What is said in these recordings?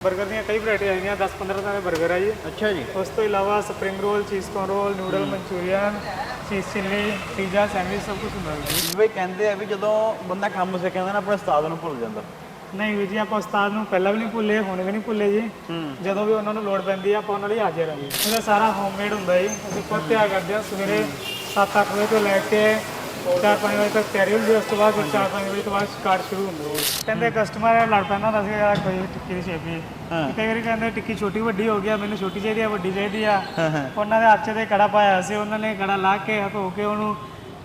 버ਗਰ ਦੀਆਂ ਕਈ ਵੈਰਾਈਟੀਆਂ ਆਈਆਂ 10-15 ਤਰ੍ਹਾਂ ਦੇ 버ਗਰ ਆ ਜੀ। ਅੱਛਾ ਜੀ। ਉਸ ਤੋਂ ਇਲਾਵਾ spring roll cheese corn roll noodle Manchurian cheese chilli pizza sandwich ਸਭ ਕੁਝ ਹੁੰਦਾ ਜੀ। ਬਈ ਕਹਿੰਦੇ ਆ ਵੀ ਜਦੋਂ ਬੰਦਾ ਕੰਮ ਸਿੱਖਦਾ ਨਾ ਆਪਣੇ ਉਸਤਾਦ ਨੂੰ ਭੁੱਲ ਜਾਂਦਾ। ਨਹੀਂ ਵੀ ਜੀ ਆਪਾਂ ਉਸਤਾਦ ਨੂੰ ਪਹਿਲਾਂ ਵੀ ਨਹੀਂ ਭੁੱਲੇ ਹੁਣ ਵੀ ਨਹੀਂ ਭੁੱਲੇ ਜੀ। ਜਦੋਂ ਵੀ ਉਹਨਾਂ ਨੂੰ ਲੋੜ ਪੈਂਦੀ ਆ ਆਪਾਂ ਉਹਨਾਂ ਲਈ ਹਾਜ਼ਰ ਆ ਜੀ। ਇਹਦਾ ਸਾਰਾ ਹੋਮਮੇਡ ਹੁੰਦਾ ਜੀ। ਅਸੀਂ ਖੁਦ ਤਿਆਰ ਕਰਦੇ ਹਾਂ ਸਵੇਰੇ 7-8 ਵਜੇ ਤੋਂ ਲੈ ਕੇ 4-5 ਵਜੇ ਤੱਕ ਤਿਆਰੀ ਹੁੰਦੀ ਹੈ ਉਸ ਤੋਂ ਬਾਅਦ 4-5 ਵਜੇ ਤੋਂ ਬਾਅਦ ਸਟਾਰਟ ਸ਼ੁਰੂ ਹੁੰਦਾ ਜੀ ਕਹਿੰਦੇ ਕਸਟਮਰ ਲੜ ਪੈਂਦਾ ਹੁੰਦਾ ਸੀ ਯਾਰ ਕੋਈ ਟਿੱਕੀ ਦੀ ਸ਼ੇਪ ਹੀ। ਹਾਂ। ਕਈ ਵਾਰੀ ਕਹਿੰਦੇ ਟਿੱਕੀ ਛੋਟੀ ਵੱਡੀ ਹੋ ਗਿਆ ਮੈਨੂੰ ਛੋਟੀ ਚਾਹੀਦੀ ਆ ਵੱਡੀ ਚਾਹੀਦੀ ਆ। ਹਾਂ ਹਾਂ। ਉਹਨਾਂ ਦੇ ਹੱਥ ਤੇ ਕੜਾ ਪਾਇਆ ਸੀ ਉਹਨਾਂ ਨੇ ਕੜਾ ਲਾ ਕੇ ਧੋ ਕੇ ਉਹਨੂੰ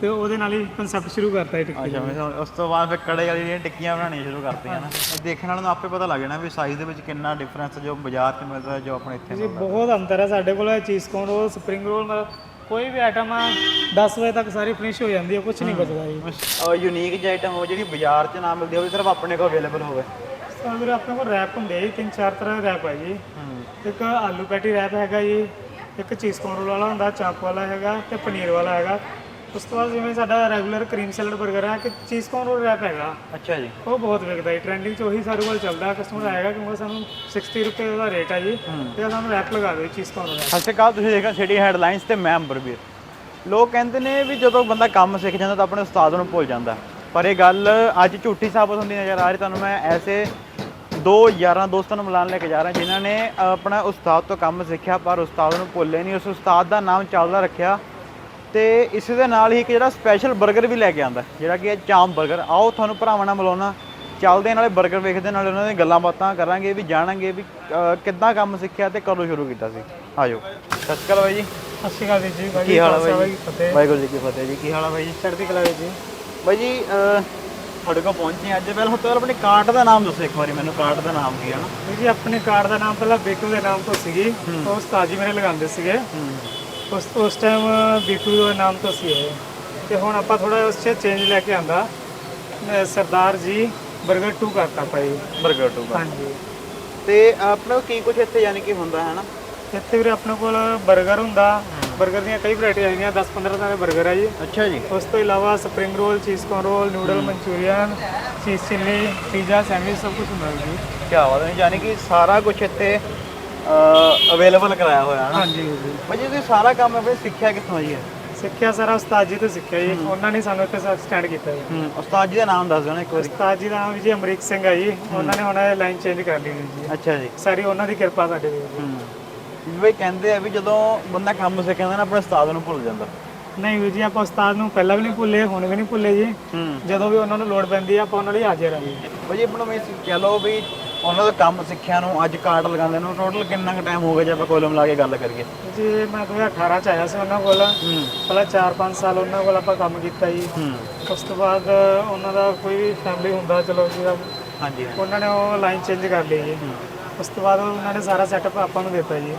ਤੇ ਉਹਦੇ ਨਾਲ ਹੀ ਕਨਸੈਪਟ ਸ਼ੁਰੂ ਕਰਤਾ ਇਹ ਟਿੱਕੀ। ਅੱਛਾ ਮੈਂ ਸਮਝ- ਉਸ ਤੋਂ ਬਾਅਦ ਫਿਰ ਕੜੇ ਵਾਲੀ ਦੀਆਂ ਟਿੱਕੀਆਂ ਬਣਾਉਣੀਆਂ ਸ਼ੁਰੂ ਕਰਤੀਆਂ ਨਾ। ਇਹ ਦੇਖਣ ਵਾਲੇ ਨੂੰ ਆਪੇ ਪਤਾ ਲੱਗ ਜਾਣਾ ਵੀ ਸਾਈਜ਼ ਦੇ ਵਿੱਚ ਕਿੰਨਾ ਡਿਫਰੈਂਸ ਜੋ ਬਾਜ਼ਾਰ 'ਚ ਮਿਲਦਾ ਜੋ ਆਪਣੇ ਇੱਥੇ ਜੀ ਬਹੁਤ ਅੰਤਰ ਹੈ ਸਾਡੇ ਕੋਲ ਚੀਜ਼ ਕੌਨ ਰੋਲ ਸਪਰਿੰਗ ਰੋਲ ਮਤਲਬ ਕੋਈ ਵੀ ਆਈਟਮ 10 ਵਜੇ ਤੱਕ ਸਾਰੀ ਫਿਨਿਸ਼ ਹੋ ਜਾਂਦੀ ਹੈ ਕੁਝ ਨਹੀਂ ਬਚਦਾ ਜੀ। ਯੂਨੀਕ ਜਿਹੀ ਆਈਟਮ ਹੋ ਜਿਹੜੀ ਬਾਜ਼ਾਰ 'ਚ ਨਾ ਮਿਲਦੀ ਹੋਵੇ ਸਿਰਫ ਆਪਣੇ ਕੋਲ ਅਵੇਲੇਬਲ ਹੋਵੇ। ਤਾਂ ਵੀਰੇ ਆਪਣੇ ਕੋਲ ਰੈਪ ਹੁੰਦੇ ਆ ਜੀ ਤਿੰਨ ਚਾਰ ਤਰ੍ਹਾਂ ਦੇ ਰੈਪ ਹੈ ਜੀ। ਇੱਕ ਆਲੂ ਪੈਟੀ ਰੈਪ ਹੈਗਾ ਜੀ ਇੱਕ ਚੀਜ਼ ਕੌਨ ਰੋਲ ਵਾਲਾ ਹੁੰਦਾ ਚਾਪ ਵਾਲਾ ਹੈਗਾ ਤੇ ਪਨੀਰ ਵਾਲਾ ਹੈਗਾ। ਉਸ ਤੋਂ ਬਾਅਦ ਜਿਵੇਂ ਸਾਡਾ ਰੈਗੂਲਰ ਕਰੀਮ ਸੈਲਡ 버ਗਰ ਹੈ ਕਿ ਚੀਜ਼ ਕੌਨ ਰੋਲ ਰੈਪ ਹੈਗਾ। ਅੱਛਾ ਜੀ। ਉਹ ਬਹੁਤ ਵਿਕਦਾ ਹੈ ਟ੍ਰੈਂਡਿੰਗ 'ਚ ਉਹੀ ਸਾਡੇ ਕੋਲ ਚੱਲਦਾ ਕਸਟਮਰ ਆਏਗਾ ਕਿਉਂਕਿ ਸਾਨੂੰ 60 ਰੁਪਏ ਦਾ ਰੇਟ ਹੈ ਜੀ ਤੇ ਸਾਨੂੰ ਰੈਪ ਲਗਾ ਦਿਓ ਚੀਜ਼ ਕੌਨ ਰੋਲ ਸਤਿ ਸ਼੍ਰੀ ਅਕਾਲ ਤੁਸੀਂ ਦੇਖ ਰਹੇ ਸਿਟੀ ਹੈਡਲਾਈਨਸ ਤੇ ਮੈਂ ਅੰਬਰਵੀਰ। ਲੋਕ ਕਹਿੰਦੇ ਨੇ ਵੀ ਜਦੋਂ ਬੰਦਾ ਕੰਮ ਸਿੱਖ ਜਾਂਦਾ ਤਾਂ ਆਪਣੇ ਉਸਤਾਦ ਨੂੰ ਭੁੱਲ ਜਾਂਦਾ। ਪਰ ਇਹ ਗੱਲ ਅੱਜ ਝੂਠੀ ਸਾਬਤ ਹੁੰਦੀ ਨਜ਼ਰ ਆ ਰਹੀ ਤੁਹਾਨੂੰ ਮੈਂ ਐਸੇ ਦੋ ਯਾਰਾਂ ਦੋਸਤਾਂ ਨੂੰ ਮਿਲਾਨ ਲੈ ਕੇ ਜਾ ਰਿਹਾ ਜਿਨ੍ਹਾਂ ਨੇ ਆਪਣਾ ਉਸਤਾਦ ਤੋਂ ਕੰਮ ਸਿੱਖਿਆ ਪਰ ਉਸਤਾਦ ਨੂੰ ਭੁੱਲੇ ਨਹੀਂ। ਉਸ ਉਸਤਾਦ ਦਾ ਨਾਮ ਚੱਲਦਾ ਰੱਖਿਆ ਤੇ ਇਸ ਦੇ ਨਾਲ ਹੀ ਇੱਕ ਜਿਹੜਾ ਸਪੈਸ਼ਲ 버ਗਰ ਵੀ ਲੈ ਕੇ ਆਂਦਾ ਜਿਹੜਾ ਕਿ ਹੈ ਚਾਮ 버ਗਰ ਆਓ ਤੁਹਾਨੂੰ ਭਰਾਵਾਂ ਨਾਲ ਮਿਲਾਉਣਾ। ਚੱਲਦੇ ਨਾਲੇ 버ਗਰ ਵੇਖਦੇ ਨਾਲੇ ਉਹਨਾਂ ਦੀਆਂ ਗੱਲਾਂ ਬਾਤਾਂ ਕਰਾਂਗੇ ਵੀ ਜਾਣਾਂਗੇ ਵੀ ਕਿੱਦਾਂ ਕੰਮ ਸਿੱਖਿਆ ਤੇ ਕਦੋਂ ਸ਼ੁਰੂ ਕੀਤਾ ਸੀ। ਆਜੋ। ਸਤਿ ਬਾਈ ਜੀ। ਸਤਿ ਜੀ ਕੀ ਹਾਲ ਹੈ ਬਾਈ ਜੀ? ਫਤਿਹ। ਵਾਹਿਗੁਰੂ ਜੀ ਕੀ ਫਤਿਹ ਜੀ। ਕੀ ਹਾਲ ਹੈ ਬਾਈ ਜੀ? ਚੜ੍ਹਦੀ ਕਲਾ ਜੀ। ਬਾਈ ਜੀ ਤੁਹਾਡੇ ਕੋਲ ਪਹੁੰਚੇ ਅੱਜ। ਪਹਿਲਾਂ ਤੋਂ ਆਪਣੇ ਕਾਰਟ ਦਾ ਨਾਮ ਦੱਸੋ ਇੱਕ ਵਾਰੀ ਮੈਨੂੰ ਕਾਰਟ ਦਾ ਨਾਮ ਕੀ ਹੈ ਨਾ। ਜੀ ਆਪਣੇ ਕਾਰਟ ਦਾ ਨਾਮ ਪਹਿਲਾਂ ਬੇਕੂ ਦੇ ਨਾਮ ਤੋਂ ਸੀਗੀ। ਉਹ ਉਸਤਾਦ ਮੇਰੇ ਲਗਾਉਂਦੇ ਸੀਗੇ। ਉਸ ਉਸ ਟਾਈਮ ਬੀਟੂ ਦਾ ਨਾਮ ਤਾਂ ਸੀ ਹੈ ਤੇ ਹੁਣ ਆਪਾਂ ਥੋੜਾ ਉਸ 'ਚ ਚੇਂਜ ਲੈ ਕੇ ਆਂਦਾ। ਸਰਦਾਰ ਜੀ ਬਰਗਰ 2 ਕਰਤਾ ਭਾਈ ਬਰਗਰ ਟੂ ਹਾਂਜੀ। ਤੇ ਆਪਣਾ ਕੀ ਕੁਝ ਇੱਥੇ ਯਾਨੀ ਕਿ ਹੁੰਦਾ ਹੈ ਨਾ ਇੱਥੇ ਵੀ ਆਪਣੇ ਕੋਲ ਬਰਗਰ ਹੁੰਦਾ। ਬਰਗਰ ਦੀਆਂ ਕਈ ਵੈਰਾਈਟੀਆਂ ਹੈਗੀਆਂ 10-15 ਤਰ੍ਹਾਂ ਦੇ 버ਗਰ ਆ ਜੀ। ਅੱਛਾ ਜੀ। ਉਸ ਤੋਂ ਇਲਾਵਾ spring roll cheese corn roll noodle manchurian cheese chilli pizza sandwich ਸਭ ਕੁਝ ਹੁੰਦਾ ਜੀ। ਕੀ ਬਾਤ ਹੈ ਯਾਨੀ ਕਿ ਸਾਰਾ ਕੁਝ ਇੱਥੇ ਅਵੇਲੇਬਲ ਕਰਾਇਆ ਹੋਇਆ ਹੈ ਨਾ ਹਾਂਜੀ। ਜੀ ਬਾਈ ਜੀ ਤੁਸੀਂ ਸਾਰਾ ਕੰਮ ਆਪਣੇ ਸਿੱਖਿਆ ਕਿੱਥੋਂ ਜੀ? ਹੈ ਸਿੱਖਿਆ ਸਾਰਾ ਉਸਤਾਦ ਜੀ ਤੋਂ ਸਿੱਖਿਆ ਜੀ। ਉਹਨਾਂ ਨੇ ਸਾਨੂੰ ਇੱਥੇ ਸਟੈਂਡ ਕੀਤਾ ਜੀ। ਉਸਤਾਦ ਜੀ ਦਾ ਨਾਮ ਦੱਸ ਦਿਓ ਨਾ ਇੱਕ ਵਾਰੀ। ਉਸਤਾਦ ਜੀ ਦਾ ਨਾਮ ਜੀ ਅਮਰੀਕ ਸਿੰਘ ਹੈ ਜੀ। ਉਹਨਾਂ ਨੇ ਹੁਣ ਇਹ ਲਾਈਨ ਚੇਂਜ ਕਰ ਲਈ ਹੋਈ ਜੀ। ਅੱਛਾ ਜੀ। ਸਾਰੀ ਉਹਨਾਂ ਦੀ ਕਿਰਪਾ ਸਾਡੇ ਤੇ ਜੀ। ਹੂੰ। ਬਈ ਕਹਿੰਦੇ ਆ ਵੀ ਜਦੋਂ ਬੰਦਾ ਕੰਮ ਸਿੱਖਦਾ ਨਾ ਆਪਣੇ ਉਸਤਾਦ ਨੂੰ ਭੁੱਲ ਜਾਂਦਾ। ਨਹੀਂ ਵੀਰ ਜੀ ਆਪਾਂ ਉਸਤਾਦ ਨੂੰ ਪਹਿਲਾਂ ਵੀ ਨਹੀਂ ਭੁੱਲੇ ਹੁਣ ਵੀ ਨਹੀਂ ਭੁੱਲੇ ਜੀ। ਹੂੰ। ਜਦੋਂ ਵੀ ਉਹਨਾਂ ਨੂੰ ਲੋੜ ਪੈਂਦੀ ਆ ਆਪਾਂ ਉਹਨਾਂ ਲਈ ਹਾਜ਼ਰ ਆ ਜੀ। ਬਾਈ ਜੀ ਆਪਣਾ ਮੈਂ ਕਹਿ ਲਓ ਵੀ ਉਹਨਾਂ ਦਾ ਕੰਮ ਸਿੱਖਿਆ ਨੂੰ ਅੱਜ ਕਾਰਡ ਲਗਾਉਂਦੇ ਨੂੰ ਟੋਟਲ ਕਿੰਨਾ ਕੁ ਟਾਈਮ ਹੋ ਗਿਆ ਜੇ ਆਪਾਂ ਕੋਲਮ ਲਾ ਕੇ ਗੱਲ ਕਰੀਏ? ਜੀ ਮੈਂ 2018 ਚ ਆਇਆ ਸੀ ਉਹਨਾਂ ਕੋਲ। ਪਹਿਲਾਂ 4-5 ਸਾਲ ਉਹਨਾਂ ਕੋਲ ਆਪਾਂ ਕੰਮ ਕੀਤਾ ਜੀ। ਉਸ ਤੋਂ ਬਾਅਦ ਉਹਨਾਂ ਦਾ ਕੋਈ ਵੀ ਫੈਮਿਲੀ ਹੁੰਦਾ ਚਲੋ ਜੀ ਹਾਂਜੀ ਉਹਨਾਂ ਨੇ ਉਹ ਲਾਈਨ ਚੇਂਜ ਕਰ ਲਈ ਜੀ। ਉਸ ਤੋਂ ਬਾਅਦ ਉਹਨਾਂ ਨੇ ਸਾਰਾ ਸੈਟਅਪ ਆਪਾਂ ਨੂੰ ਦਿੱਤਾ ਜੀ।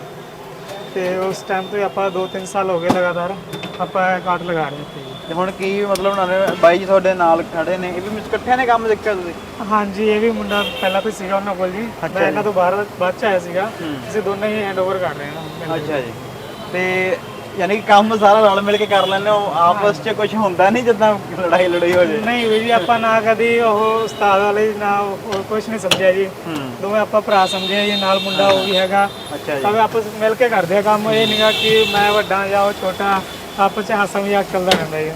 ਤੇ ਉਸ ਟਾਈਮ ਤੋਂ ਹੀ ਆਪਾਂ 2-3 ਸਾਲ ਹੋ ਗਏ ਲਗਾਤਾਰ ਆਪਾਂ ਇਹ ਲਗਾ ਰਹੇ ਸੀ ਤੇ। ਹੁਣ ਕੀ ਮਤਲਬ ਨੇ ਬਾਈ ਜੀ ਤੁਹਾਡੇ ਨਾਲ ਖੜੇ ਨੇ ਇਹ ਵੀ ਮਿਸ ਇਕੱਠਿਆਂ ਨੇ ਕੰਮ ਸਿੱਖਿਆ ਤੁਸੀਂ? ਹਾਂਜੀ ਇਹ ਵੀ ਮੁੰਡਾ ਪਹਿਲਾਂ ਤੋਂ ਹੀ ਸੀਗਾ ਉਹਨਾਂ ਕੋਲ ਜੀ। ਮੈਂ ਇਹਨਾਂ ਤੋਂ ਬਾਹਰ ਬਾਅਦ ਚ ਆਇਆ ਸੀਗਾ। ਅਸੀਂ ਦੋਨੇ ਹੀ ਹੈਂਡਓਵਰ ਕਰ ਰਹੇ ਹਾਂ ਅੱਛਾ ਜੀ। ਤੇ ਯਾਨੀ ਕਿ ਕੰਮ ਸਾਰਾ ਰਲ ਮਿਲ ਕੇ ਕਰ ਲੈਂਦੇ ਹੋ ਆਪਸ 'ਚ ਕੁਝ ਹੁੰਦਾ ਨਹੀਂ ਜਿੱਦਾਂ ਲੜਾਈ ਲੜਾਈ ਹੋ ਜੇ? ਨਹੀਂ ਵੀ ਜੀ ਆਪਾਂ ਨਾ ਕਦੀ ਉਹ ਉਸਤਾਦ ਵਾਲੇ ਨਾ ਕੁਝ ਨਹੀਂ ਸਮਝਿਆ ਜੀ। ਦੋਵੇਂ ਆਪਾਂ ਭਰਾ ਸਮਝਿਆ ਜੀ ਨਾਲ ਮੁੰਡਾ ਉਹ ਵੀ ਹੈਗਾ। ਅੱਛਾ ਜੀ। ਸਭ ਆਪਸ ਮਿਲ ਕੇ ਕਰਦੇ ਆ ਕੰਮ ਇਹ ਨਹੀਂਗਾ ਕਿ ਮੈਂ ਵੱਡਾ ਜਾਂ ਉਹ ਛੋਟਾ ਆਪਸ ਚ ਹਾਸਾ ਮਜ਼ਾਕ ਚੱਲਦਾ ਰਹਿੰਦਾ ਜੀ।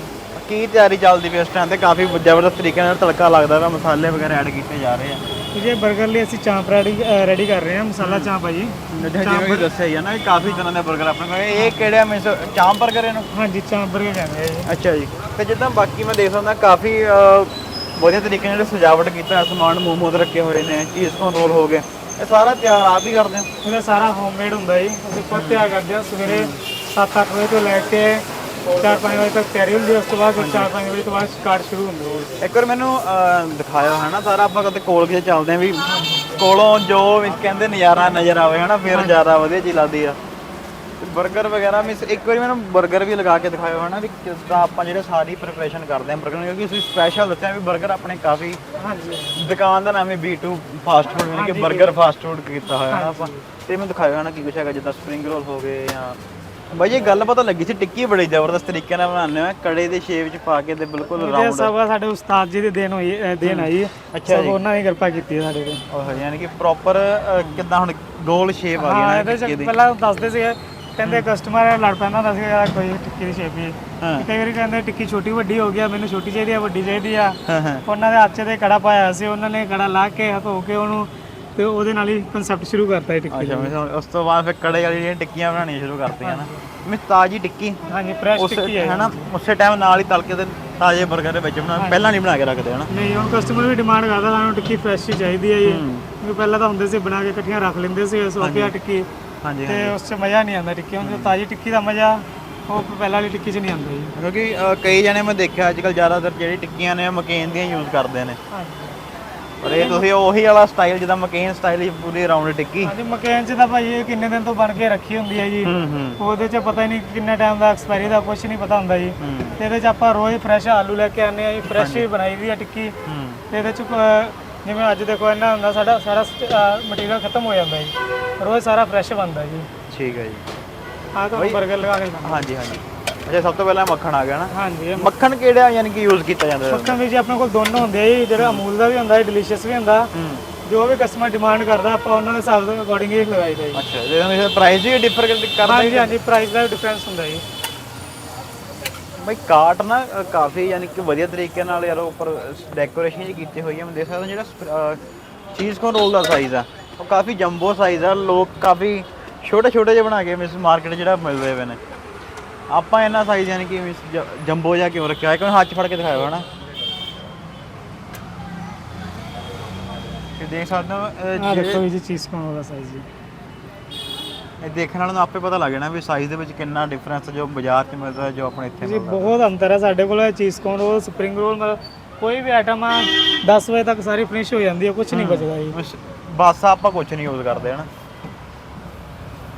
ਕੀ ਤਿਆਰੀ ਚੱਲਦੀ ਪਈ ਇਸ ਟਾਈਮ ਤੇ? ਕਾਫੀ ਜ਼ਬਰਦਸਤ ਤਰੀਕੇ ਨਾਲ ਤੜਕਾ ਲੱਗਦਾ ਵਾ ਮਸਾਲੇ ਵਗੈਰਾ ਐਡ ਕੀਤੇ ਜਾ ਰਹੇ ਆ। ਜੇ 버ਗਰ ਲਈ ਅਸੀਂ ਚਾਂਪ ਰੈਡੀ ਰੈਡੀ ਕਰ ਰਹੇ ਹਾਂ ਮਸਾਲਾ ਚਾਂਪ ਆ ਜੀ। ਚਾਂਪ ਵੀ ਦੱਸਿਆ ਹੀ ਆ ਨਾ ਕਾਫੀ ਤਰ੍ਹਾਂ ਦੇ 버ਗਰ ਆਪਣੇ ਕੋਲ ਇਹ ਕਿਹੜਾ ਮੈਂ ਚਾਂਪ 버ਗਰ ਇਹਨੂੰ? ਹਾਂਜੀ ਚਾਂਪ 버ਗਰ ਕਹਿੰਦੇ ਆ ਜੀ। ਅੱਛਾ ਜੀ। ਤੇ ਜਿੱਦਾਂ ਬਾਕੀ ਮੈਂ ਦੇਖ ਸਕਦਾ ਕਾਫੀ ਵਧੀਆ ਤਰੀਕੇ ਨਾਲ ਸਜਾਵਟ ਕੀਤਾ ਸਮਾਨ ਮੋਮੋਜ਼ ਰੱਖੇ ਹੋਏ ਨੇ ਚੀਜ਼ ਤੋਂ ਰੋਲ ਹੋ ਗਏ। ਇਹ ਸਾਰਾ ਤਿਆਰ ਆਪ ਹੀ ਕਰਦੇ ਹਾਂ? ਇਹਦਾ ਸਾਰਾ ਹੋਮਮੇਡ ਹੁੰਦਾ ਜੀ। ਅਸੀਂ ਖੁਦ ਤਿਆਰ ਕਰਦੇ ਹਾਂ ਸਵੇਰੇ 7-8 ਵਜੇ ਤੋਂ ਲੈ ਕੇ 4-5 ਵਜੇ ਤੱਕ ਤਿਆਰੀ ਹੁੰਦੀ ਉਸ ਤੋਂ ਬਾਅਦ 4-5 ਵਜੇ ਤੋਂ ਬਾਅਦ ਸਟਾਰਟ ਸ਼ੁਰੂ ਹੁੰਦੀ ਹੈ। ਇੱਕ ਵਾਰ ਮੈਨੂੰ ਅਹ, ਦਿਖਾਇਓ ਹਨਾ ਸਾਰਾ ਆਪਾਂ ਕਦੇ ਕੋਲ ਕਿਸੇ ਚੱਲਦੇ ਆਂ ਵੀ ਕੋਲੋਂ ਜੋ ਵੀ ਕਹਿੰਦੇ ਨਜ਼ਾਰਾ ਨਜ਼ਰ ਆਵੇ ਹਨਾ ਫਿਰ ਜ਼ਿਆਦਾ ਵਧੀਆ ਚੀਜ਼ ਲੱਗਦੀ ਆ। 버ਗਰ ਵਗੈਰਾ ਵੀ ਇੱਕ ਵਾਰੀ ਮੈਨੂੰ 버ਗਰ ਵੀ ਲਗਾ ਕੇ ਦਿਖਾਇਓ ਹਨਾ ਵੀ ਕਿਸ ਤਰ੍ਹਾਂ ਆਪਾਂ ਜਿਹੜੇ ਸਾਰੀ ਪ੍ਰੀਪਰੇਸ਼ਨ ਕਰਦੇ ਆਂ 버ਗਰ ਨੂੰ ਕਿਉਂਕਿ ਤੁਸੀਂ ਸਪੈਸ਼ਲ ਦੱਸਿਆ ਵੀ 버ਗਰ ਆਪਣੇ ਕਾਫੀ ਹਾਂਜੀ। ਦੁਕਾਨ ਦਾ ਨਾਮ ਹੈ B2 ਫਾਸਟ ਫੂਡ ਯਾਨੀ ਕਿ 버ਗਰ ਫਾਸਟ ਫੂਡ ਕੀਤਾ ਹੋਇਆ ਹੈ ਆਪਾਂ। ਤੇ ਮੈਨੂੰ ਦਿਖਾਇਓ ਹਨਾ ਕੀ ਕੁਛ ਹੈਗਾ ਜਿੱਦਾਂ ਸਪ੍ਰਿੰਗ ਰੋਲ ਹੋ ਗਏ ਜਾਂ ਬਾਈ ਇਹ ਗੱਲ ਪਤਾ ਲੱਗੀ ਸੀ ਟਿੱਕੀ ਬੜੀ ਜ਼ਬਰਦਸਤ ਤਰੀਕੇ ਨਾਲ ਬਣਾਉਂਦੇ ਆ ਕੜੇ ਦੇ ਸ਼ੇਪ ਚ ਪਾ ਕੇ ਤੇ ਬਿਲਕੁਲ ਇਹ ਰਾਉਂਡ ਸਭ ਸਾਡੇ ਉਸਤਾਦ ਜੀ ਦੀ ਦੇਣ ਹੋਈ ਅ, ਦੇਣ ਆਈ ਅੱਛਾ ਸਭ ਜੀ। ਉਹਨਾਂ ਨੇ ਕਿਰਪਾ ਕੀਤੀ ਹੈ ਸਾਡੇ ਤੇ। ਉਹ ਯਾਨੀ ਕਿ ਪ੍ਰੋਪਰ ਕਿਦਾਂ ਹੁਣ ਗੋਲ ਸ਼ੇਪ ਆ ਗਈ ਹਾਂ ਨਾ ਇਹਦੇ ਟਿੱਕੀ ਚ ਦੀ। ਪਹਿਲਾਂ ਦੱਸਦੇ ਸੀ ਕਹਿੰਦੇ ਕਸਟਮਰ ਲੜ ਪੈਂਦਾ ਹੁੰਦਾ ਸੀ ਯਾਰ ਕੋਈ ਟਿੱਕੀ ਦੀ ਸ਼ੇਪ ਹੀ। ਹਾਂ। ਕਈ ਵਾਰੀ ਕਹਿੰਦੇ ਟਿੱਕੀ ਛੋਟੀ ਵੱਡੀ ਹੋ ਗਿਆ ਮੈਨੂੰ ਛੋਟੀ ਚਾਹੀਦੀ ਆ ਵੱਡੀ ਚਾਹੀਦੀ ਆ। ਹਾਂ ਹਾਂ। ਉਹਨਾਂ ਦੇ ਹੱਥ 'ਚ ਤੇ ਕੜਾ ਪਾਇਆ ਹੋਇਆ ਸੀ ਉਹਨਾਂ ਨੇ ਕੜਾ ਲਾ ਕੇ ਧੋ ਕੇ ਉਹਨੂੰ ਤੇ ਉਹਦੇ ਨਾਲ ਹੀ ਕਨਸੈਪਟ ਸ਼ੁਰੂ ਕਰਤਾ ਇਹ ਟਿੱਕੀ ਅੱਛਾ। ਮੈਂ ਸਮਝ- ਉਸ ਤੋਂ ਬਾਅਦ ਫਿਰ ਕੜੇ ਵਾਲੀ ਜਿਹੜੀਆਂ ਟਿੱਕੀਆਂ ਬਣਾਉਣੀਆਂ ਸ਼ੁਰੂ ਕਰਤੀਆਂ ਨਾ। ਮੈਂ ਤਾਜੀ ਟਿੱਕੀ। ਹਾਂਜੀ ਫਰੈਸ਼ ਉਸ ਟਿੱਕੀ ਹੈ। ਹੈਨਾ ਉਸੇ ਟਾਈਮ ਨਾਲ ਹੀ ਤਲ ਕੇ ਤੇ ਤਾਜ਼ੇ 버ਗਰ ਦੇ ਵਿੱਚ ਬਣਾ ਪਹਿਲਾਂ ਨਹੀਂ ਬਣਾ ਕੇ ਰੱਖਦੇ ਹਨਾ। ਨਹੀਂ ਹੁਣ ਕਸਟਮਰ ਵੀ ਡਿਮਾਂਡ ਕਰਦਾ ਸਾਨੂੰ ਟਿੱਕੀ ਫਰੈਸ਼ ਹੀ ਚਾਹੀਦੀ ਹੈ ਜੀ। ਕਿਉਂਕਿ ਪਹਿਲਾਂ ਤਾਂ ਹੁੰਦੇ ਸੀ ਬਣਾ ਕੇ ਇਕੱਠੀਆਂ ਰੱਖ ਲੈਂਦੇ ਸੀ ਸੋਫੀਆ ਟਿੱਕੀ। ਹਾਂਜੀ ਤੇ ਉਸ 'ਚ ਮਜ਼ਾ ਨਹੀਂ ਆਉਂਦਾ ਟਿੱਕੀ। ਹੁਣ ਤਾਜ਼ੀ ਟਿੱਕੀ ਦਾ ਮਜ਼ਾ ਉਹ ਪਹਿਲਾਂ ਵਾਲੀ ਟਿੱਕੀ 'ਚ ਨਹੀਂ ਆਉਂਦਾ ਜੀ। ਕਿਉਂਕਿ ਅ, ਕਈ ਜਣੇ ਮੈਂ ਦੇਖਿਆ ਅੱਜ ਕੱਲ ਜ਼ਿਆਦਾਤਰ ਜਿਹੜੀ ਟਿੱਕੀਆਂ ਨੇ ਮਕੇਨ ਦੀਆਂ ਯੂਜ਼ ਕਰਦੇ ਨੇ। ਹਾਂਜੀ। ਪਰ ਇਹ ਤੁਸੀਂ ਉਹੀ ਵਾਲਾ ਸਟਾਈਲ ਜਿੱਦਾਂ ਮਕੇਨ ਸਟਾਈਲ ਹੀ ਪੂਰੀ ਰਾਉਂਡ ਟਿੱਕੀ ਹਾਂਜੀ ਮਕੈਨ 'ਚ ਤਾਂ ਭਾਈ ਇਹ ਕਿੰਨੇ ਦਿਨ ਤੋਂ ਬਣ ਕੇ ਰੱਖੀ ਹੁੰਦੀ ਹੈ ਜੀ। ਹੂੰ ਹੂੰ। ਉਹਦੇ 'ਚ ਪਤਾ ਹੀ ਨਹੀਂ ਕਿੰਨੇ ਟਾਈਮ ਦਾ ਐਕਸਪਾਇਰੀ ਦਾ ਕੁਝ ਨਹੀਂ ਪਤਾ ਹੁੰਦਾ ਜੀ। ਹੂੰ। ਤੇ ਇਹਦੇ 'ਚ ਆਪਾਂ ਰੋਜ਼ ਫਰੈਸ਼ ਆਲੂ ਲੈ ਕੇ ਆਨੇ ਆ ਜੀ ਫਰੈਸ਼ ਹੀ ਬਣਾਈ ਦੀ ਆ ਟਿੱਕੀ। ਹੂੰ। ਤੇ ਇਹਦੇ 'ਚ ਅ, ਜਿਵੇਂ ਅੱਜ ਦੇਖੋ ਇਹਨਾਂ ਹੁੰਦਾ ਸਾਡਾ ਸਾਰਾ ਮਟੀਰੀਅਲ ਖਤਮ ਹੋ ਜਾਂਦਾ ਜੀ। ਰੋਜ਼ ਸਾਰਾ ਫਰੈਸ਼ ਬਣਦਾ ਜੀ। ਠੀਕ ਹੈ ਜੀ। ਆਹ ਤਾਂ 버ਗਰ ਲਗਾ ਕੇ ਖਾਣਾ। ਹਾਂਜੀ ਹਾਂਜੀ। ਅੱਛਾ ਸਭ ਤੋਂ ਪਹਿਲਾਂ ਮੱਖਣ ਆ ਗਿਆ ਨਾ? ਹਾਂਜੀ ਇਹ ਮੱਖਣ। ਕਿਹੜਾ ਯਾਨੀ ਕਿ ਯੂਜ਼ ਕੀਤਾ ਜਾਂਦਾ? ਮੱਖਣ ਵੀ ਜੀ ਆਪਣੇ ਕੋਲ ਦੋਨੋਂ ਹੁੰਦੇ ਆ ਜੀ ਜਿਹੜਾ ਅਮੂਲ ਦਾ ਵੀ ਹੁੰਦਾ ਹੈ ਡਿਲੀਸ਼ੀਅਸ ਵੀ ਹੁੰਦਾ। ਜੋ ਵੀ ਕਸਟਮਰ ਡਿਮਾਂਡ ਕਰਦਾ ਆਪਾਂ ਉਹਨਾਂ ਦੇ ਹਿਸਾਬ ਦੇ ਅਕੋਰਡਿੰਗ ਹੀ ਲਗਾਈਦਾ ਜੀ। ਅੱਛਾ ਜੇ ਪ੍ਰਾਈਸ ਵੀ ਡਿਫਰ ਕਰਦਾ ਹਾਂਜੀ ਹਾਂਜੀ ਪ੍ਰਾਈਸ ਦਾ ਡਿਫਰੈਂਸ ਹੁੰਦਾ ਜੀ। ਬਈ ਕਾਟ ਨਾ ਅ, ਕਾਫੀ ਯਾਨੀ ਕਿ ਵਧੀਆ ਤਰੀਕੇ ਨਾਲ ਯਾਰ ਉੱਪਰ ਡੈਕੋਰੇਸ਼ਨ ਜੀ ਕੀਤੀ ਹੋਈ ਹੈ ਮੈਂ ਦੇਖ ਸਕਦਾ ਜਿਹੜਾ ਚੀਜ਼ ਕੋਨ ਰੋਲ ਦਾ ਸਾਈਜ਼ ਆ। ਉਹ ਕਾਫੀ ਜੰਬੋ ਸਾਈਜ਼ ਆ। ਲੋਕ ਕਾਫੀ ਛੋਟੇ ਛੋਟੇ ਜਿਹੇ ਬਣਾ ਕੇ ਮਿਸ ਮਾਰਕੀਟ ਜਿਹੜਾ ਮਿਲਦੇ ਪਏ ਨੇ। ਆਪਾਂ ਇਹਨਾਂ ਸਾਈਜ਼ ਯਾਨੀ ਕਿ ਜੰਬੋ ਜਿਹਾ ਕਿਉਂ ਰੱਖਿਆ ਹੈ ਕਿਉਂ ਹੱਥ 'ਚ ਫੜ ਕੇ ਦਿਖਾਇਆ ਹਨਾ? ਇਹ ਦੇਖ ਸਕਦੇ ਹੋ ਦੇਖੋ ਜੀ ਚੀਜ਼ ਕੋਨ ਉਹਦਾ ਸਾਈਜ਼ ਜੀ। ਇਹ ਦੇਖਣ ਵਾਲੇ ਨੂੰ ਆਪੇ ਪਤਾ ਲੱਗ ਜਾਣਾ ਵੀ ਸਾਈਜ਼ ਦੇ ਵਿੱਚ ਕਿੰਨਾ ਡਿਫਰੈਂਸ ਜੋ ਬਾਜ਼ਾਰ 'ਚ ਮਿਲਦਾ ਹੈ, ਜੋ ਆਪਣੇ ਇੱਥੇ ਜੀ ਬਹੁਤ ਅੰਤਰ ਹੈ ਸਾਡੇ ਕੋਲ ਚੀਜ਼ ਕੋਨ ਰੋਲ ਸਪਰਿੰਗ ਰੋਲ ਮਤਲਬ ਕੋਈ ਵੀ ਆਈਟਮ ਆ 10 ਵਜੇ ਤੱਕ ਸਾਰੀ ਫਿਨਿਸ਼ ਹੋ ਜਾਂਦੀ ਹੈ ਕੁਝ ਨਹੀਂ ਬਚਦਾ ਜੀ। ਬਸ ਆਪਾਂ ਕੁਝ ਨਹੀਂ ਯੂਜ਼ ਕਰਦੇ ਹਨਾ?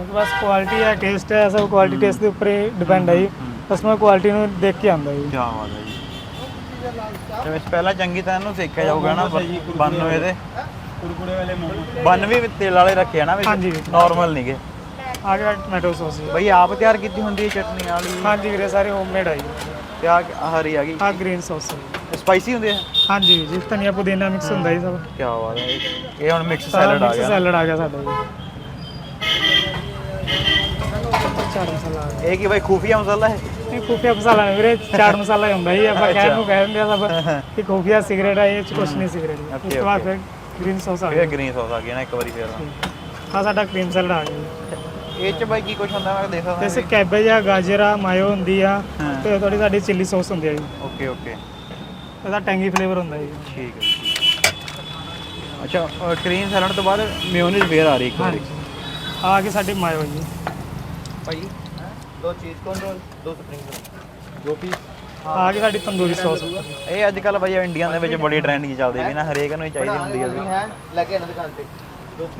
ਕਿਉਂਕਿ ਬਸ ਕੁਆਲਿਟੀ ਹੈ ਟੇਸਟ ਹੈ ਸਭ ਕੁਆਲਿਟੀ ਟੇਸਟ ਦੇ ਉੱਪਰ ਹੀ ਡਿਪੈਂਡ ਹੈ ਜੀ। ਕਸਟਮਰ ਕੁਆਲਿਟੀ ਨੂੰ ਦੇਖ ਕੇ ਆਉਂਦਾ ਜੀ। ਕੀ ਬਾਤ ਹੈ ਜੀ। ਜਿਵੇਂ ਪਹਿਲਾਂ ਚੰਗੀ ਤਰ੍ਹਾਂ ਇਹਨੂੰ ਸੇਕਿਆ ਜਾਊਗਾ ਨਾ ਬੰਨ ਨੂੰ ਇਹਦੇ ਕੁਰਕੁਰੇ ਵਾਲੇ ਮੋਮੋ ਬੰਨ ਵੀ ਤੇਲ ਵਾਲੇ ਰੱਖੇ ਆ ਨਾ ਹਾਂਜੀ। ਵਿੱਚ ਨਾਰਮਲ ਨਹੀਂਗੇ ਆ ਗਿਆ ਟੋਮੈਟੋ ਸੌਸ ਜੀ। ਬਈ ਆਪ ਤਿਆਰ ਕੀਤੀ ਹੁੰਦੀ ਹੈ ਚਟਨੀ ਵਾਲੀ ਹਾਂਜੀ ਵੀਰੇ ਸਾਰੇ ਹੋਮਮੇਡ ਆ ਜੀ। ਤੇ ਆ ਹਰੀ ਆ ਗਈ। ਆ ਗ੍ਰੀਨ ਸੌਸ ਸਪਾਈਸੀ ਹੁੰਦੀ ਹੈ? ਹਾਂਜੀ ਜੀ ਧਨੀਆ ਪੁਦੀਨਾ ਮਿਕਸ ਹੁੰਦਾ ਜੀ ਸਭ। ਕੀ ਬਾਤ ਹੈ ਇਹ ਹੁਣ ਮਿਕਸ ਸੈਲਡ ਆ ਮਿਕਸ ਗਿਆ ਸੈਲਡ ਆ ਗਿਆ ਸਾਡਾ ਜੀ। ਚਾਟ ਮਸਾਲਾ ਆ ਇਹ ਕੀ ਬਈ ਖੂਫੀਆ ਮਸਾਲਾ ਹੈ ਇਹ ਖੂਫੀਆ ਮਸਾਲਾ ਨਹੀਂ ਵੀਰੇ ਚਾਟ ਮਸਾਲਾ ਹੀ ਹੁੰਦਾ ਜੀ ਆਪਾਂ ਕਹਿਣ ਨੂੰ ਕਹਿ ਦਿੰਦੇ ਆ ਸਭ ਕਿ ਖੂਫੀਆ ਸਿਗਰਟ ਹੈ ਇਹ ਚ ਕੁਛ ਨਹੀਂ ਸਿਗਰਟ ਉਸ ਤੋਂ ਬਾਅਦ ਫਿਰ ਗ੍ਰੀਨ ਸੌਸ ਆ ਇਹ ਗਿਆ ਗ੍ਰੀਨ ਸੌਸ ਆ ਗਈ ਨਾ ਇੱਕ ਵਾਰੀ ਫੇਰ ਆ ਸਾਡਾ ਕਰੀਮ ਸੈਲਡ ਆ ਗਿਆ ਜੀ। ਇਹ ਚ ਬਾਈ ਕੀ ਕੁਝ ਹੁੰਦਾ ਮੈਂ ਦੇਖ ਸਕਦਾ ਜੈਸੇ ਕੈਬੇਜ ਆ ਗਾਜਰ ਆ ਮਾਇਓ ਹੁੰਦੀ ਆ ਹਾਂ। ਤੇ ਥੋੜੀ ਸਾਡੀ ਚਿੱਲੀ ਸੌਸ ਹੁੰਦੀ ਆ ਜੀ ਓਕੇ ਓਕੇ ਇਹਦਾ ਟੈਂਗੀ ਫਲੇਵਰ ਹੁੰਦਾ ਜੀ ਠੀਕ ਹੈ ਅੱਛਾ ਕਰੀਮ ਸੈਲਡ ਤੋਂ ਬਾਅਦ ਮਿਓਨੀਜ਼ ਫੇਰ ਆ ਰਹੀ ਇੱਕ ਵਾਰੀ ਹਾਂਜੀ ਆ ਗਈ ਸਾਡੀ ਮਾਇਓ ਜੀ ਭਾਈ। ਦੋ ਚੀਜ਼ ਕੋਨ ਰੋਲ ਦੋ ਸਪਰਿੰਗ ਰੋਲ ਜੋ ਵੀ ਆ ਕੇ ਸਾਡੀ ਤੰਦੂਰੀ ਸੌਸ। ਇਹ ਅੱਜ ਕੱਲ ਭਾਈ ਇੰਡੀਅਨ ਦੇ ਵਿੱਚ ਬੜੀ ਟ੍ਰੈਂਡਿੰਗ ਚੱਲਦੀ ਵੀ ਨਾ ਹਰੇਕ ਨੂੰ ਹੀ ਚਾਹੀਦੀ ਹੁੰਦੀ ਹੈ ਲੈ ਕੇ ਇਹਨਾਂ ਦੁਕਾਨ ਤੇ।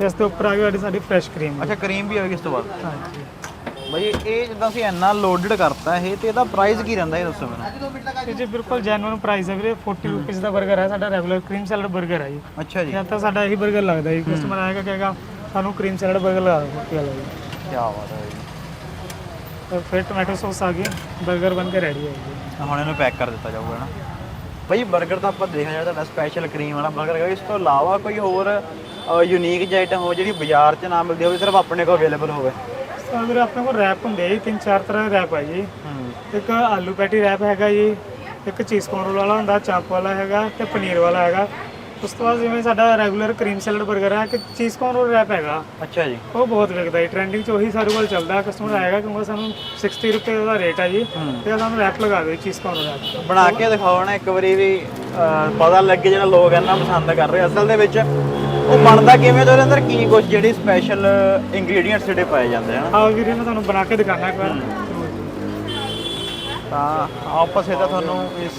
ਇਸ ਤੋਂ ਉੱਪਰ ਆ ਕੇ ਸਾਡੀ ਫਰੈਸ਼ ਕਰੀਮ ਅੱਛਾ ਕਰੀਮ ਵੀ ਆਵੇਗੀ ਇਸ ਤੋਂ ਬਾਅਦ? ਹਾਂਜੀ। ਭਾਈ ਇਹ ਜਿੱਦਾਂ ਅਸੀਂ ਇੰਨਾ ਲੋਡਡ ਕਰਤਾ ਇਹ ਤੇ ਇਹਦਾ ਪ੍ਰਾਈਸ ਕੀ ਰਹਿੰਦਾ ਇਹ ਦੱਸੋ ਮੈਨੂੰ? ਇਹ ਜੀ ਬਿਲਕੁਲ ਜੈਨੂਨ ਪ੍ਰਾਈਸ ਹੈ ਵੀਰੇ 40 ਰੁਪਏ ਦਾ 버ਗਰ ਹੈ ਸਾਡਾ ਰੈਗੂਲਰ ਕਰੀਮ ਸੈਲਡ 버ਗਰ ਹੈ ਜੀ। ਅੱਛਾ ਜੀ। ਜਾਂ ਤਾਂ ਸਾਡਾ ਇਹੀ 버ਗਰ ਲੱਗਦਾ ਜੀ। ਕਸਟਮਰ ਆਏਗਾ ਕਹੇਗਾ ਸਾਨੂੰ ਕਰੀਮ ਸੈਲਡ 버ਗਰ ਲਗਾ ਦਿਓ ਕੀ ਬਾਤ ਹੈ ਜੀ और फिर टोमेटो सॉस आ गई 버ਗਰ ਬਣ ਕੇ ਰੈਡੀ ਹੈ ਜੀ। ਹੁਣ ਇਹਨੂੰ ਪੈਕ ਕਰ ਦਿੱਤਾ ਜਾਊਗਾ ਨਾ। ਭਾਈ 버ਗਰ ਤਾਂ ਆਪਾਂ ਦੇਖਿਆ ਜਿਹੜਾ ਤੁਹਾਡਾ ਸਪੈਸ਼ਲ ਕਰੀਮ ਵਾਲਾ 버ਗਰ ਹੈਗਾ ਇਸ ਤੋਂ ਇਲਾਵਾ ਕੋਈ ਹੋਰ ਯੂਨੀਕ ਜਿਹੀ ਆਈਟਮ ਹੋ ਜਿਹੜੀ ਬਾਜ਼ਾਰ 'ਚ ਨਾ ਮਿਲਦੀ ਹੋਵੇ ਸਿਰਫ ਆਪਣੇ ਕੋਲ ਅਵੇਲੇਬਲ ਹੋਵੇ? ਸਰ ਵੀਰੇ ਆਪਣੇ ਕੋਲ ਰੈਪ ਹੁੰਦੇ ਆ ਜੀ ਤਿੰਨ ਚਾਰ ਤਰ੍ਹਾਂ ਦੇ ਰੈਪ ਆ ਜੀ। ਇੱਕ ਆਲੂ ਪੈਟੀ ਰੈਪ ਹੈਗਾ ਜੀ ਇੱਕ ਚੀਜ਼ ਕੋਰਨ ਵਾਲਾ ਹੁੰਦਾ ਚਾਪ ਵਾਲਾ ਹੈਗਾ ਤੇ ਪਨੀਰ ਵਾਲਾ ਹੈਗਾ। ਉਸ ਤੋਂ ਬਾਅਦ ਜਿਵੇਂ ਸਾਡਾ ਰੈਗੂਲਰ ਕਰੀਮ ਸੈਲਡ 버ਗਰ ਹੈ ਕਿ ਚੀਜ਼ ਕੋਰਨ ਰੋਲ ਰੈਪ ਹੈਗਾ। ਅੱਛਾ ਜੀ। ਉਹ ਬਹੁਤ ਵਿਕਦਾ ਹੈ ਟ੍ਰੈਂਡਿੰਗ 'ਚ ਉਹੀ ਸਾਡੇ ਕੋਲ ਚੱਲਦਾ। ਕਸਟਮਰ ਆਏਗਾ ਕਿਉਂਕਿ ਸਾਨੂੰ 60 ਰੁਪਏ ਦਾ ਰੇਟ ਹੈ ਜੀ। ਤੇ ਸਾਨੂੰ ਰੈਪ ਲਗਾ ਦਿਓ ਚੀਜ਼ ਕੋਰਨ ਰੈਪ ਬਣਾ ਕੇ ਦਿਖਾਓ ਨਾ ਇੱਕ ਵਾਰੀ ਵੀ ਪਤਾ ਲੱਗੇ ਜਿਹੜਾ ਲੋਕ ਇਹਨਾਂ ਪਸੰਦ ਕਰ ਰਹੇ ਅਸਲ ਦੇ ਵਿੱਚ ਉਹ ਬਣਦਾ ਕਿਵੇਂ ਤੇ ਉਹਦੇ ਅੰਦਰ ਕੀ ਕੁਝ ਜਿਹੜੀ ਸਪੈਸ਼ਲ ਇੰਗਰੀਡੀਅੰਟਸ ਜਿਹੜੇ ਪਾਏ ਜਾਂਦੇ ਹਨ ਆਓ ਵੀਰੇ ਮੈਂ ਤੁਹਾਨੂੰ ਬਣਾ ਕੇ ਦਿਖਾਣਾ ਇੱਕ ਵਾਰ। ਤਾਂ ਆਪਸ ਇਹਦਾ ਤੁਹਾਨੂੰ ਇਸ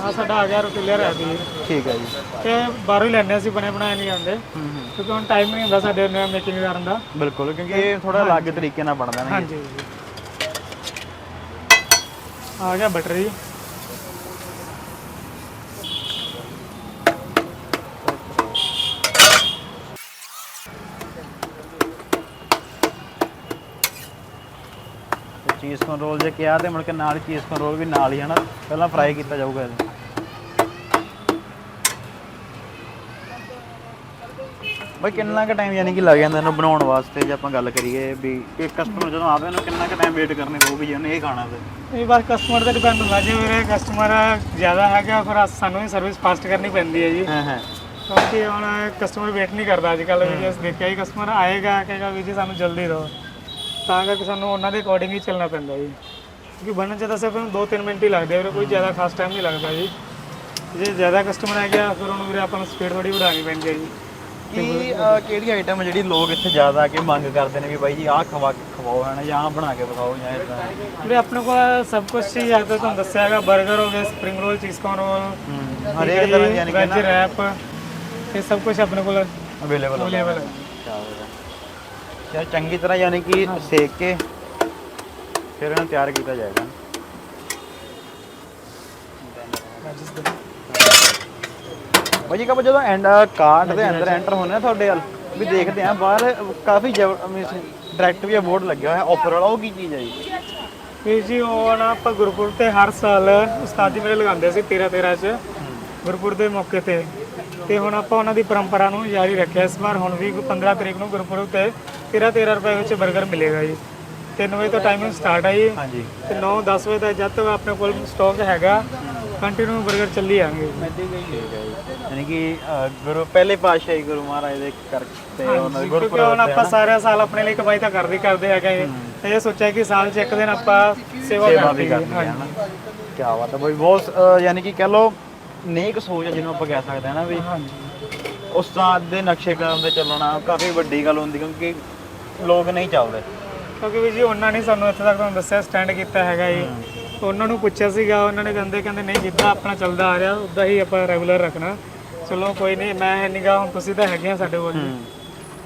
ਆ ਸਾਡਾ ਆ ਗਿਆ ਰੋਟੀਲਾ ਰੈਪ ਜੀ ਠੀਕ ਹੈ ਜੀ। ਤੇ ਬਾਹਰੋਂ ਹੀ ਲੈਣੇ ਅਸੀਂ ਬਣੇ ਬਣਾਏ ਨਹੀਂ ਆਉਂਦੇ ਹੂੰ ਹੂੰ। ਕਿਉਂਕਿ ਹੁਣ ਟਾਈਮ ਨਹੀਂ ਹੁੰਦਾ ਸਾਡੇ ਨਾਲ ਮੇਕਿੰਗ ਕਰਨ ਦਾ। ਬਿਲਕੁਲ ਕਿਉਂਕਿ ਇਹ ਥੋੜਾ ਅਲੱਗ ਤਰੀਕੇ ਨਾਲ ਬਣਦਾ ਨਾ ਹਾਂਜੀ। ਆ ਗਿਆ ਬਟਰ। ਜੀ ਚੀਜ਼ ਕੋਨ ਰੋਲ ਜੇ ਕਿਹਾ ਤੇ ਮੁੜ ਕੇ ਨਾਲ ਚੀਜ਼ ਕੋਨ ਰੋਲ ਵੀ ਨਾਲ ਹੀ ਹਨਾ ਪਹਿਲਾਂ ਫਰਾਈ ਕੀਤਾ ਜਾਊਗਾ ਇਹਦੇ। ਬਈ ਕਿੰਨਾ ਕੁ ਟਾਈਮ ਯਾਨੀ ਕਿ ਲੱਗ ਜਾਂਦਾ ਇਹਨੂੰ ਬਣਾਉਣ ਵਾਸਤੇ ਜੇ ਆਪਾਂ ਗੱਲ ਕਰੀਏ ਵੀ ਇੱਕ ਕਸਟਮਰ ਜਦੋਂ ਆਵੇ ਉਹਨੂੰ ਕਿੰਨਾ ਕੁ ਟਾਈਮ ਵੇਟ ਕਰਨੀ ਪਊਗੀ ਜੇ ਉਹਨੇ ਇਹ ਖਾਣਾ ਤੇ ਇਹ ਬਸ ਕਸਟਮਰ ਤੇ ਡਿਪੈਂਡ ਹੁੰਦਾ ਜੇ ਮੇਰੇ ਕਸਟਮਰ ਜ਼ਿਆਦਾ ਹੈਗਾ ਫਿਰ ਸਾਨੂੰ ਹੀ ਸਰਵਿਸ ਫਾਸਟ ਕਰਨੀ ਪੈਂਦੀ ਹੈ ਜੀ। ਹਾਂ ਹਾਂ। ਕਿਉਂਕਿ ਹੁਣ ਕਸਟਮਰ ਵੇਟ ਨਹੀਂ ਕਰਦਾ ਅੱਜ ਕੱਲ੍ਹ ਵੀ ਅਸੀਂ ਦੇਖਿਆ ਹੀ ਕਸਟਮਰ ਆਏਗਾ ਕਹੇਗਾ ਵੀ ਜੀ ਸਾਨੂੰ ਜਲਦੀ ਦਿਓ। ਤਾਂ ਕਰਕੇ ਸਾਨੂੰ ਉਹਨਾਂ ਦੇ ਅਕੋਰਡਿੰਗ ਹੀ ਚੱਲਣਾ ਪੈਂਦਾ ਜੀ। ਕਿਉਂਕਿ ਬਣਨ 'ਚ ਤਾਂ ਸਿਰਫ 2-3 ਮਿੰਟ ਹੀ ਲੱਗਦੇ ਆ ਕੋਈ ਜ਼ਿਆਦਾ ਖਾਸ ਟਾਈਮ ਨਹੀਂ ਲੱਗਦਾ ਜੀ। ਜੇ ਜ਼ਿਆਦਾ ਕਸਟਮਰ ਆ ਗਿਆ ਫਿਰ ਉਹਨੂੰ ਵੀਰੇ ਆਪਾਂ ਨੂੰ ਸਪੀਡ ਥੋੜੀ ਵਧਾਉਣੀ ਪੈਂਦੀ ਹੈ ਜੀ। ਕੀ ਅਹ, ਕਿਹੜੀ ਆਈਟਮ ਜਿਹੜੀ ਲੋਕ ਇੱਥੇ ਜ਼ਿਆਦਾ ਆ ਕੇ ਮੰਗ ਕਰਦੇ ਨੇ ਵੀ ਬਾਈ ਜੀ ਆਹ ਖਵਾ ਕੇ ਖਵਾਓ ਹੈ ਨਾ ਜਾਂ ਆਹ ਬਣਾ ਕੇ ਦਿਖਾਓ ਜਾਂ ਇਦਾਂ ਵੀਰੇ ਆਪਣੇ ਕੋਲ ਸਭ ਕੁਝ ਹੀ ਹੈ ਤਾਂ ਤੁਹਾਨੂੰ ਦੱਸਿਆ ਹੈਗਾ 버ਗਰ ਹੋ ਗਿਆ spring roll cheese corn roll ਹਰੇਕ ਤਰ੍ਹਾਂ ਦੀ ਯਾਨੀ ਕਿ ਵੈਜ ਰੈਪ ਇਹ ਸਭ ਕੁਝ ਆਪਣੇ ਕੋਲ ਅਵੇਲੇਬਲ ਅਵੇਲੇਬਲ ਹੈ ਯਾਰ ਚੰਗੀ ਤਰ੍ਹਾਂ ਯਾਨੀ ਕਿ ਸੇਕ ਕੇ ਫਿਰ ਇਹਨੂੰ ਤਿਆਰ ਕੀਤਾ ਜਾਏਗਾ। ਬਾਜੀ ਕਬ ਜਦੋਂ ਐਂਡ ਕਾਰਡ ਦੇ ਅੰਦਰ ਐਂਟਰ ਹੋਣੇ ਤੁਹਾਡੇ ਵੱਲ ਵੀ ਦੇਖਦੇ ਆ ਬਾਹਰ ਕਾਫੀ ਡਾਇਰੈਕਟ ਵੀ ਬੋਰਡ ਲੱਗਿਆ ਹੋਇਆ ਆਫਰ ਵਾਲਾ ਉਹ ਕੀ ਚੀਜ਼ ਹੈ ਜੀ? ਵੀਰ ਜੀ ਉਹ ਨਾ ਆਪਾਂ ਗੁਰਪੁਰਬ ਤੇ ਹਰ ਸਾਲ ਉਸਤਾਦ ਜੀ ਮੇਰੇ ਲਗਾਉਂਦੇ ਸੀ 13 13 ਚ ਗੁਰਪੁਰਬ ਦੇ ਮੌਕੇ ਤੇ। ਤੇ ਹੁਣ ਆਪਾਂ ਉਹਨਾਂ ਦੀ ਪਰੰਪਰਾ ਨੂੰ ਜਾਰੀ ਰੱਖਿਆ। ਇਸ ਵਾਰ ਹੁਣ ਵੀ 15 ਤਰੀਕ ਨੂੰ ਗੁਰਪੁਰਬ ਤੇ 13 13 ਰੁਪਏ ਵਿੱਚ 버ਗਰ ਮਿਲੇਗਾ ਜੀ। 3 ਵਜੇ ਤੋਂ ਟਾਈਮਿੰਗ ਸਟਾਰਟ ਹੈ ਜੀ। ਹਾਂਜੀ। ਤੇ 9 10 ਵਜੇ ਤੱਕ ਜਦ ਤੱਕ ਆਪਣੇ ਕੋਲ ਸਟਾਕ ਹੈਗਾ ਕੰਟੀਨਿਊ 버ਗਰ ਚੱਲੀ ਜੀ। ਯਾਨੀ ਕਿ ਗੁਰੂ ਪਹਿਲੇ ਪਾਤਸ਼ਾਹੀ ਗੁਰੂ ਮਹਾਰਾਜ ਦੇ ਕਰਕੇ ਉਹਨਾਂ ਦੇ ਕਿਉਂਕਿ ਗੁਰਪੁਰਬ ਹੁਣ ਆਪਾਂ ਸਾਰੇ ਸਾਲ ਆਪਣੇ ਲਈ ਕਮਾਈ ਤਾਂ ਕਰਦੇ ਹੀ ਕਰਦੇ ਹੈਗੇ ਤੇ ਇਹ ਸੋਚਿਆ ਕਿ ਸਾਲ 'ਚ ਇੱਕ ਦਿਨ ਆਪਾਂ ਸੇਵਾ ਸੇਵਾ ਵੀ ਕਰਦੇ ਕਰਨੀ ਹੈ ਨਾ ਕੀ ਬਾਤ ਹੈ ਬਈ ਬਹੁਤ ਯਾਨੀ ਕਿ ਕਹ ਲੋ ਨੇਕ ਸੋਚ ਹੈ ਜਿਹਨੂੰ ਆਪਾਂ ਕਹਿ ਸਕਦੇ ਹਾਂ ਨਾ ਵੀ ਉਸਤਾਦ ਦੇ ਨਕਸ਼ੇ ਕਦਮ ਤੇ ਚੱਲਣਾ ਕਾਫੀ ਵੱਡੀ ਗੱਲ ਹੁੰਦੀ ਕਿਉਂਕਿ ਲੋਕ ਨਹੀਂ ਚੱਲਦੇ। ਕਿਉਂਕਿ ਵੀ ਜੀ ਉਹਨਾਂ ਨੇ ਸਾਨੂੰ ਇੱਥੇ ਤੱਕ ਤੁਹਾਨੂੰ ਦੱਸਿਆ ਸਟੈਂਡ ਕੀਤਾ ਹੈਗਾ ਜੀ। ਉਹਨਾਂ ਨੂੰ ਪੁੱਛਿਆ ਸੀਗਾ ਉਹਨਾਂ ਨੇ ਕਹਿੰਦੇ ਕਹਿੰਦੇ ਨਹੀਂ ਜਿੱਦਾਂ ਆਪਣਾ ਚੱਲਦਾ ਆ ਰਿਹਾ ਉਦਾਂ ਹੀ ਆਪਾਂ ਰੈਗੂਲਰ ਰੱਖਣਾ। ਚਲੋ ਕੋਈ ਨਹੀਂ ਮੈਂ ਨੀਗਾ ਹੁਣ ਤੁਸੀਂ ਤਾਂ ਹੈਗੇ ਆ ਸਾਡੇ ਕੋਲ ਜੀ।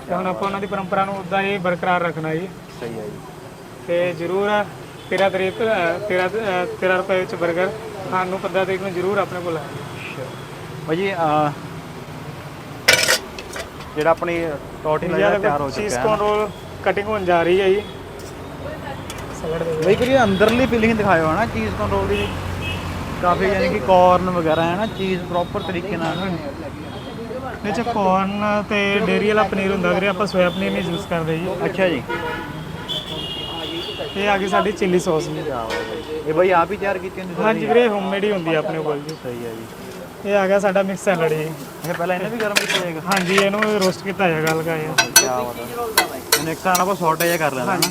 ਤੇ ਹੁਣ ਆਪਾਂ ਉਹਨਾਂ ਦੀ ਪਰੰਪਰਾ ਨੂੰ ਉਦਾਂ ਹੀ ਬਰਕਰਾਰ ਰੱਖਣਾ ਜੀ। ਸਹੀ ਹੈ ਜੀ। ਤੇ ਜ਼ਰੂਰ 13 ਤਰੀਕ 13 13 ਰੁਪਏ ਵਿੱਚ 버ਗਰ ਖਾਣ ਨੂੰ 15 ਤਰੀਕ ਨੂੰ ਜ਼ਰੂਰ ਆਪਣੇ ਕੋਲ ਆਏ ਭਾਜੀ ਜਿਹੜਾ ਆਪਣੀ ਜਿਹੜਾ ਤਿਆਰ ਹੋ ਚੀਜ਼ ਚੁੱਕਾ ਹੈ ਕੋਨ ਰੋਲ ਕਟਿੰਗ ਹੋਣ ਜਾ ਰਹੀ ਹੈ ਜੀ। ਬਈ ਕਰੀ ਅੰਦਰਲੀ ਫੀਲਿੰਗ ਦਿਖਾਇਓ ਹਨਾ ਚੀਜ਼ ਕੰਟਰੋਲ ਦੀ ਕਾਫੀ ਯਾਨੀ ਕਿ ਕਾਰਨ ਵਗੈਰਾ ਹੈ ਨਾ ਚੀਜ਼ ਪ੍ਰੋਪਰ ਤਰੀਕੇ ਨਾਲ। ਇਹ ਚ ਕੋਰਨ ਤੇ ਡੇਰੀ ਵਾਲਾ ਪਨੀਰ ਹੁੰਦਾ ਵੀਰੇ ਆਪਾਂ ਸੋਇਆ ਪਨੀਰ ਨਹੀਂ ਯੂਜ਼ ਕਰਦੇ ਜੀ। ਅੱਛਾ ਜੀ। ਇਹ ਆ ਗਈ ਸਾਡੀ ਚਿੱਲੀ ਸੌਸ ਜੀ। ਇਹ ਬਈ ਆਪ ਹੀ ਤਿਆਰ ਕੀਤੀ ਹੁੰਦੀ ਹਾਂਜੀ ਵੀਰੇ ਹੋਮਮੇਡ ਹੀ ਹੁੰਦੀ ਆ ਆਪਣੇ ਕੋਲ ਜੀ। ਸਹੀ ਹੈ ਜੀ। ਇਹ ਆ ਗਿਆ ਸਾਡਾ ਮਿਕਸ ਸੈਲਡ ਜੀ। ਇਹ ਪਹਿਲਾਂ ਇਹਨੇ ਵੀ ਗਰਮ ਕੀਤਾ ਜਾਏਗਾ ਹਾਂਜੀ ਇਹਨੂੰ ਰੋਸਟ ਕੀਤਾ ਜਾਏਗਾ ਹਲਕਾ ਜਿਹਾ ਕੀ ਬਾਤ ਹੈ। ਇਹਨੂੰ ਇੱਕ ਨਾਲ ਆਪਾਂ ਸੌਟੇ ਜਿਹਾ ਕਰ ਲੈਣਾ। ਨਾ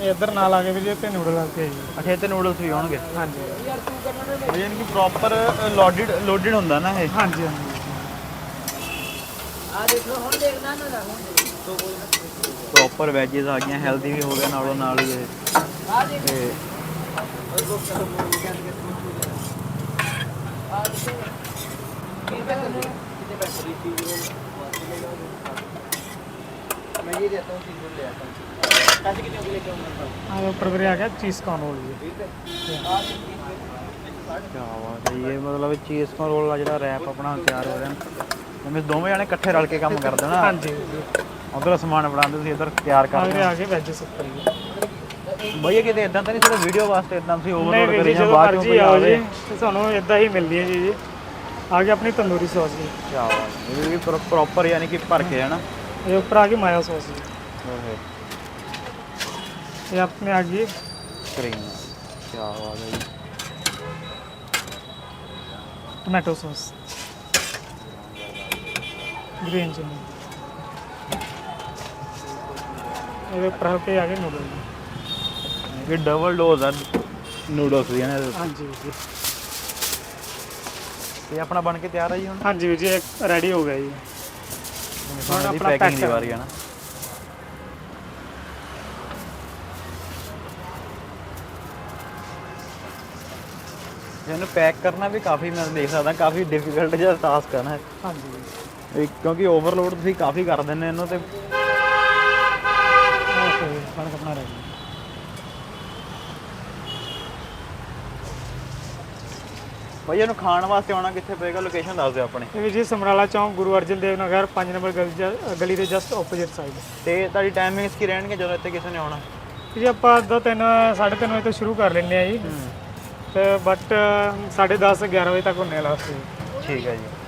ਇਹ ਇੱਧਰ ਨਾਲ ਆ ਕੇ ਵੀ ਜੀ ਤੇ ਨੂਡਲ ਆ ਕੇ ਜੀ। ਅੱਛਾ ਇਹ ਤੇ ਨੂਡਲਸ ਵੀ ਹੋਣਗੇ। ਹਾਂਜੀ। ਯਾਨੀ ਕਿ ਪ੍ਰੋਪਰ ਲੋਡਡ ਲੋਡਡ ਹੁੰਦਾ ਨਾ ਇਹ ਹਾਂਜੀ ਹਾਂਜੀ। ਪ੍ਰੋਪਰ ਵੈਜੀਸ ਆ ਗਈਆਂ ਹੈਲਦੀ ਵੀ ਹੋ ਗਿਆ ਨਾਲੋਂ ਨਾਲ ਹੀ ਇਹ। ਤੇ ਆ ਉੱਪਰ ਵੀਰੇ ਆ ਗਿਆ ਚੀਜ਼ ਕੌਨ ਰੋਲ ਜੀ। ਕਿਆ ਬਾਤ ਹੈ ਇਹ ਮਤਲਬ ਚੀਜ਼ ਕੌਨ ਰੋਲ ਦਾ ਜਿਹੜਾ ਰੈਪ ਆਪਣਾ ਤਿਆਰ ਹੋ ਰਿਹਾ। ਜਿਵੇਂ ਦੋਵੇਂ ਜਣੇ ਇਕੱਠੇ ਰਲ ਕੇ ਕੰਮ ਕਰਦੇ ਨਾ। ਹਾਂਜੀ। ਉਧਰ ਸਮਾਨ ਬਣਾਉਂਦੇ ਸੀ ਇੱਧਰ ਤਿਆਰ ਆ ਕਰਦੇ। ਆ ਗਏ ਵੈਜਸ ਉੱਪਰ ਜੀ ਬਈ ਇਹ ਕਿਤੇ ਇਦਾਂ ਤਾਂ ਨਹੀਂ ਸਿਰਫ ਵੀਡੀਓ ਵਾਸਤੇ ਇਦਾਂ ਤੁਸੀਂ ਓਵਰਲੋਡ ਵੀਰ ਕਰੀ ਜੀ ਬਾਅਦ ਚੋਂ ਮਰਜ਼ੀ ਕੋਈ ਆਓ ਜੀ ਤੇ ਤੁਹਾਨੂੰ ਇਦਾਂ ਹੀ ਮਿਲਦੀ ਹੈ ਜੀ ਜੀ। ਆ ਗਈ ਆਪਣੀ ਤੰਦੂਰੀ ਸੌਸ ਜੀ। ਕਿਆ ਬਾਤ ਹੈ ਇਹ ਵੀ ਪ੍ਰੋਪਰ ਯਾਨੀ ਕਿ ਭਰ ਕੇ ਹੈ ਨਾ ਇਹ ਉੱਪਰ ਆ ਗਈ ਮਾਇਆ ਸੌਸ ਜੀ। ਓਏ ਇਹ ਆਪਣੇ ਆ ਗਈ ਕਰੀਮ। ਕਿਆ ਬਾਤ ਹੈ ਜੀ। Tomato sauce. ਗ੍ਰੀਨ ਚਿਲੀ ਇਹਦੇ ਉੱਪਰ ਹਲਕੇ ਆ ਗਏ ਨੂਡਲ ਜੀ ਇਹ ਡਬਲ ਡੋਜ਼ ਆ। ਨੂਡਲਸ ਦੀ ਨੇ ਹਾਂਜੀ ਵੀਰ ਜੀ। ਇਹ ਆਪਣਾ ਬਣ ਕੇ ਤਿਆਰ ਹੈ ਜੀ ਹੁਣ? ਹਾਂਜੀ ਵੀਰ ਜੀ ਇਹ ਰੈਡੀ ਹੋ ਗਿਆ ਜੀ। ਹੁਣ ਦੀ ਆਪਣਾ ਪੈਕਿੰਗ pack ਦੀ ਵਾਰੀ ਹੈ ਨਾ। ਇਹਨੂੰ ਪੈਕ ਕਰਨਾ ਵੀ ਕਾਫੀ ਮੈਂ ਦੇਖ ਸਕਦਾ ਕਾਫੀ ਡਿਫਿਕਲਟ ਜਿਹਾ ਟਾਸਕ ਹੈ ਨਾ ਇਹ। ਹਾਂਜੀ ਵੀਰ ਜੀ। ਇਹ ਕਿਉਂਕਿ ਓਵਰਲੋਡ ਤੁਸੀਂ ਕਾਫੀ ਕਰ ਦਿੰਦੇ ਇਹਨੂੰ ਤੇ ਬਣ ਰੈਡੀ ਭਾਈ ਇਹਨੂੰ ਖਾਣ ਵਾਸਤੇ ਆਉਣਾ ਕਿੱਥੇ ਪਏਗਾ? ਲੋਕੇਸ਼ਨ ਦੱਸ ਦਿਓ ਆਪਣੀ। ਇਹ ਵੀ ਜੀ ਸਮਰਾਲਾ ਚੌਂਕ ਗੁਰੂ ਅਰਜਨ ਦੇਵ ਨਗਰ 5 ਨੰਬਰ ਗਲੀ ਜ- ਗਲੀ ਦੇ ਜਸਟ ਆਪੋਜ਼ਿਟ ਸਾਈਡ ਤੇ ਤੁਹਾਡੀ ਟਾਈਮਿੰਗਸ ਕੀ ਰਹਿਣਗੇ ਜਦੋਂ ਇੱਥੇ ਕਿਸੇ ਨੇ ਆਉਣਾ? ਜੀ ਆਪਾਂ ਦੋ ਤਿੰਨ ਸਾਢੇ ਤਿੰਨ ਵਜੇ ਤੋਂ ਸ਼ੁਰੂ ਕਰ ਲੈਂਦੇ ਆ ਜੀ। ਤੇ ਬਟ 10:30 11 ਵਜੇ ਤੱਕ ਹੁੰਨੇ ਲਾਸਟ ਠੀਕ ਹੈ ਜੀ।